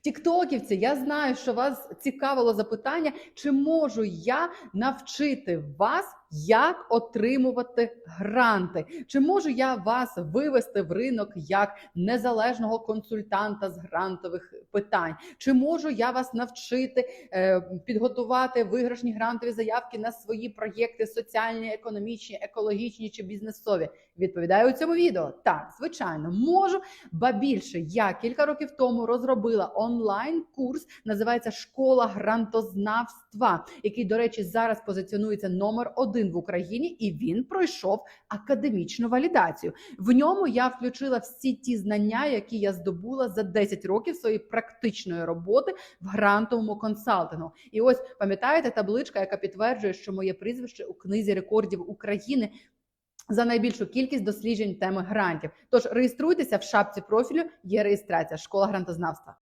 Тіктоківці, я знаю, що вас цікавило запитання, чи можу я навчити вас, як отримувати гранти? Чи можу я вас вивести в ринок як незалежного консультанта з грантових питань? Чи можу я вас навчити е, підготувати виграшні грантові заявки на свої проєкти соціальні, економічні, екологічні чи бізнесові? Відповідаю у цьому відео. Так, звичайно, можу. Ба більше я кілька років тому розробила онлайн-курс, називається Школа грантознавства, який, до речі, зараз позиціонується номер один в Україні, і він пройшов академічну валідацію. В ньому я включила всі ті знання, які я здобула за 10 років своєї практичної роботи в грантовому консалтингу. І ось пам'ятаєте табличка, яка підтверджує, що моє прізвище у книзі рекордів України. За найбільшу кількість досліджень теми грантів. Тож реєструйтеся в шапці профілю. Є реєстрація школа грантознавства.